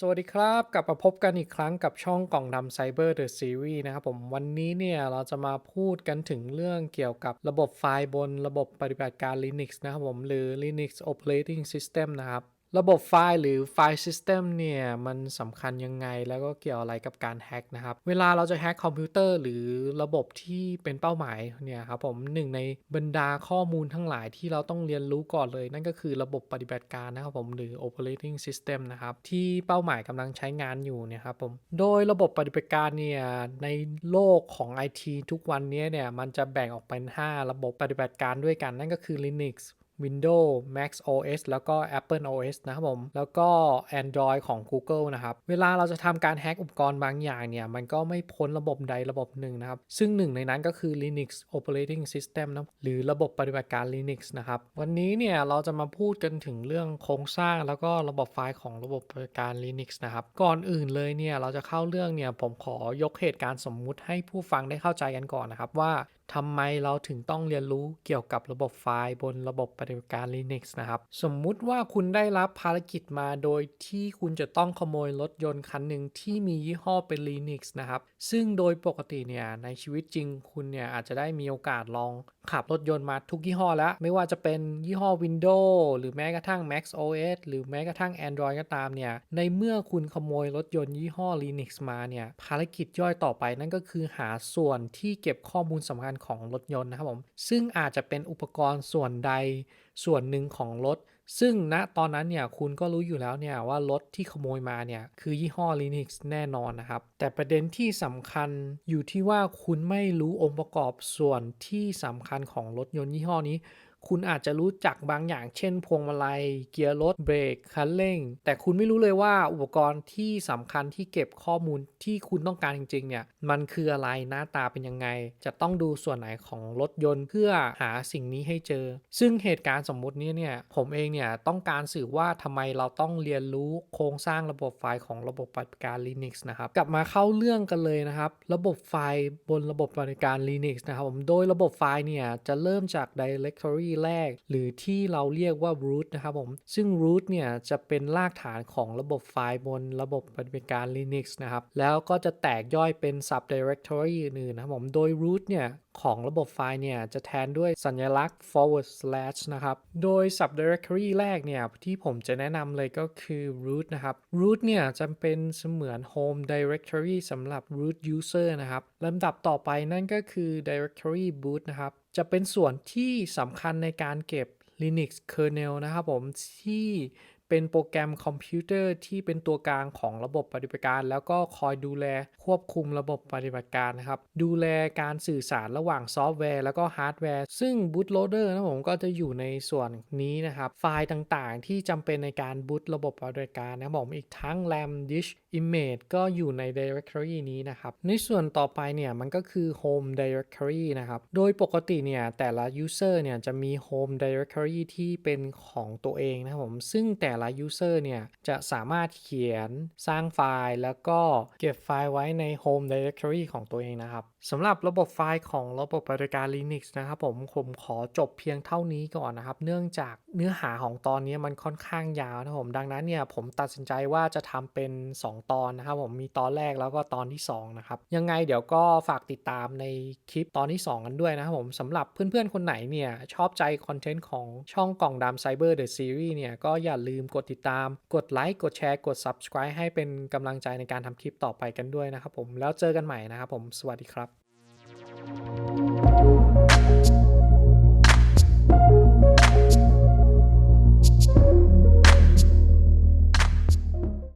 สวัสดีครับกลับมาพบกันอีกครั้งกับช่องกล่องดำไซเบอร์เดอะซีรีส์นะครับผมวันนี้เนี่ยเราจะมาพูดกันถึงเรื่องเกี่ยวกับระบบไฟล์บนระบบปฏิบัติการ Linux นะครับผมหรือ Linux Operating System นะครับ ระบบไฟล์หรือไฟล์ System เนี่ยมันสำคัญยังไงแล้วก็เกี่ยวอะไรกับการแฮ็กนะครับ เวลาเราจะแฮ็กคอมพิวเตอร์หรือระบบที่เป็นเป้าหมายเนี่ยครับผมหนึ่งในบรรดาข้อมูลทั้งหลายที่เราต้องเรียนรู้ก่อนเลย นั่นก็คือระบบปฏิบัติการนะครับผมหรือ operating system นะครับ ที่เป้าหมายกำลังใช้งานอยู่เนี่ยครับผมโดยระบบปฏิบัติการเนี่ยในโลกของ IT ทุกวันนี้เนี่ยมันจะแบ่งออกเป็น 5 ระบบปฏิบัติการด้วยกันนั่นก็คือ Linux Windows Mac OS แล้วก็ Apple OS นะครับผม แล้วก็ Android ของ Google นะครับ เวลาเราจะทำการแฮ็กอุปกรณ์บางอย่างเนี่ย มันก็ไม่พ้นระบบใดระบบหนึ่งนะครับ ซึ่งหนึ่งในนั้นก็คือ Linux Operating System นะ หรือระบบปฏิบัติการ Linux นะครับ วันนี้เนี่ย เราจะมาพูดกันถึงเรื่องโครงสร้าง แล้วก็ระบบไฟล์ของระบบปฏิบัติการ Linux นะครับ ก่อนอื่นเลยเนี่ย เราจะเข้าเรื่องเนี่ย ผมขอยกเหตุการณ์สมมุติให้ผู้ฟังได้เข้าใจกันก่อนนะครับว่า ทำไมเราถึงต้องเรียนรู้เกี่ยวกับระบบไฟล์บนระบบปฏิบัติการ Linux นะครับ สมมุติว่าคุณได้รับภารกิจมาโดยที่คุณจะต้องขโมยรถยนต์คันหนึ่งที่มียี่ห้อเป็น Linux นะครับ ซึ่งโดยปกติเนี่ยในชีวิตจริงคุณเนี่ยอาจจะได้มีโอกาสลองขับรถยนต์มาทุกยี่ห้อแล้ว ไม่ว่าจะเป็นยี่ห้อ Windows หรือแม้กระทั่ง Mac OS หรือแม้กระทั่ง Android ก็ตามเนี่ยในเมื่อคุณขโมยรถยนต์ยี่ห้อ Linux มาเนี่ยภารกิจย่อยต่อไปนั่นก็คือหาส่วนที่เก็บข้อมูลสำคัญของรถยนต์นะครับผม ซึ่งอาจจะเป็นอุปกรณ์ส่วนใดส่วนหนึ่งของรถ ซึ่งณตอนนั้นเนี่ยคุณก็รู้อยู่แล้วเนี่ยว่ารถที่ขโมยมาเนี่ยคือยี่ห้อ Linux แน่นอนนะครับ แต่ประเด็นที่สำคัญอยู่ที่ว่าคุณไม่รู้องค์ประกอบส่วนที่สำคัญของรถยนต์ยี่ห้อนี้ คุณอาจจะรู้จักบางอย่าง เช่น พวงมาลัย เกียร์รถ เบรก คันเร่ง แต่คุณไม่รู้เลยว่าอุปกรณ์ที่สำคัญที่เก็บข้อมูลที่คุณต้องการจริงๆเนี่ย มันคืออะไรหน้าตาเป็นยังไง จะต้องดูส่วนไหนของรถยนต์เพื่อหาสิ่งนี้ให้เจอ ซึ่งเหตุการณ์สมมุตินี้เนี่ย ผมเองเนี่ยต้องการสื่อว่าทำไมเราต้องเรียนรู้โครงสร้างระบบไฟล์ของระบบปฏิบัติการ Linux นะครับ กลับมาเข้าเรื่องกันเลยนะครับ ระบบไฟล์บนระบบปฏิบัติการ Linux นะครับผม โดยระบบไฟล์เนี่ยจะเริ่มจาก directory แรก หรือที่เราเรียกว่า root นะครับผม ซึ่ง root เนี่ยจะเป็นรากฐานของระบบไฟล์บนระบบปฏิบัติการ Linux นะครับ แล้วก็จะแตกย่อยเป็น subdirectory อื่นๆนะครับผม โดย root เนี่ยของระบบไฟล์เนี่ย จะแทนด้วยสัญลักษณ์ forward slash นะครับ โดย subdirectory แรกเนี่ย ที่ผมจะแนะนำเลยก็คือ root นะครับ root เนี่ยจะเป็นเสมือน home directory สำหรับ root user นะครับลำดับต่อไปนั่นก็คือ directory boot นะครับจะเป็นส่วนที่สำคัญในการเก็บ Linux kernel นะครับผมที่ เป็นโปรแกรมคอมพิวเตอร์ที่เป็นตัวกลางของระบบปฏิบัติการ แล้วก็คอยดูแลควบคุมระบบปฏิบัติการนะครับดูแลการสื่อสารระหว่างซอฟต์แวร์แล้วก็ฮาร์ดแวร์ ซึ่ง bootloader นะผมก็จะอยู่ในส่วนนี้นะครับไฟล์ต่างๆ ที่จำเป็นในการบูตระบบปฏิบัติการนะครับผมอีกทั้ง RAM disk image ก็อยู่ใน directory นี้นะครับในส่วนต่อไปเนี่ยมันก็คือ home directory นะครับโดยปกติเนี่ยแต่ละ user เนี่ยจะมี home directory ที่เป็นของตัวเองนะครับผมซึ่งแต่ละ user เนี่ยจะสามารถเขียนสร้างไฟล์ แล้วก็เก็บไฟล์ไว้ใน home directory ของตัวเองนะครับสำหรับระบบไฟล์ของระบบบัติการ Linux นะครับผมผมขอจบเพียงเท่านี้ก่อนนะครับ เนื่องจากเนื้อหาของตอนนี้มันค่อนข้างยาวนะครับผมดังนั้นเนี่ยผมตัดสินใจว่าจะทำเป็น 2 ตอนนะครับผมมีตอนแรกแล้วก็ตอนที่2นะครับยังไงเดี๋ยวก็ฝากติดตามในคลิปตอนที่ 2 กันด้วยนะครับผมสำหรับเพื่อนๆคนไหนเนี่ยชอบใจคอนเทนต์ของช่องกล่องดำ Cyber The Series เนี่ยก็อย่าลืมกดติดตาม กดไลค์กดแชร์กด Subscribe ให้เป็นกำลังใจในการทำคลิปต่อไปกันด้วยนะครับผมแล้วเจอกันใหม่นะครับผมสวัสดีครับ